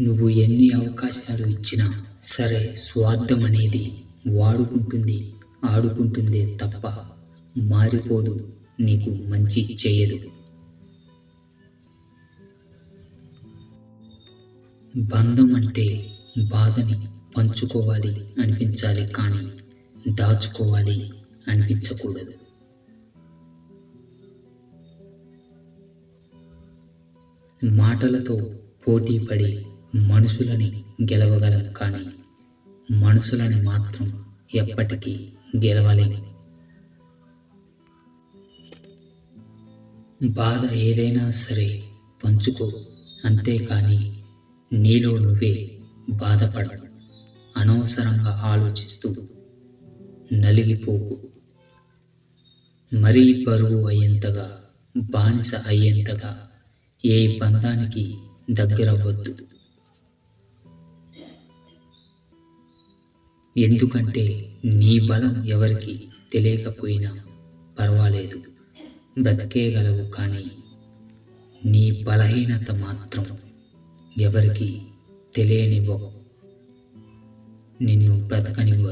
నువ్వు ఎన్ని అవకాశాలు ఇచ్చినా సరే స్వార్థం అనేది వాడుకుంటుంది ఆడుకుంటుందే తప్ప మారిపోదు నీకు మంచి చేయదు. బంధం అంటే బాధని పంచుకోవాలి అనిపించాలి కానీ దాచుకోవాలి అనిపించకూడదు. మాటలతో పోటీ పడి మనుషులని గెలవగలం కానీ మనసులని మాత్రం ఎప్పటికీ గెలవలేము. బాధ ఏదైనా సరే పంచుకో అంతేకాని నీలో నువ్వే బాధపడవు అనవసరంగా ఆలోచిస్తూ నలిగిపోకు. మరీ బరువు అయ్యేంతగా బానిస అయ్యేంతగా ఏ బంధానికి దగ్గరవ్వద్దు. ఎందుకంటే నీ బలం ఎవరికి తెలియకపోయినా పర్వాలేదు. బ్రతికేయగలవు కానీ నీ బలహీనత మాత్రం ఎవరికి తెలియనివ్వవు నిన్ను బ్రతకనివ్వరు.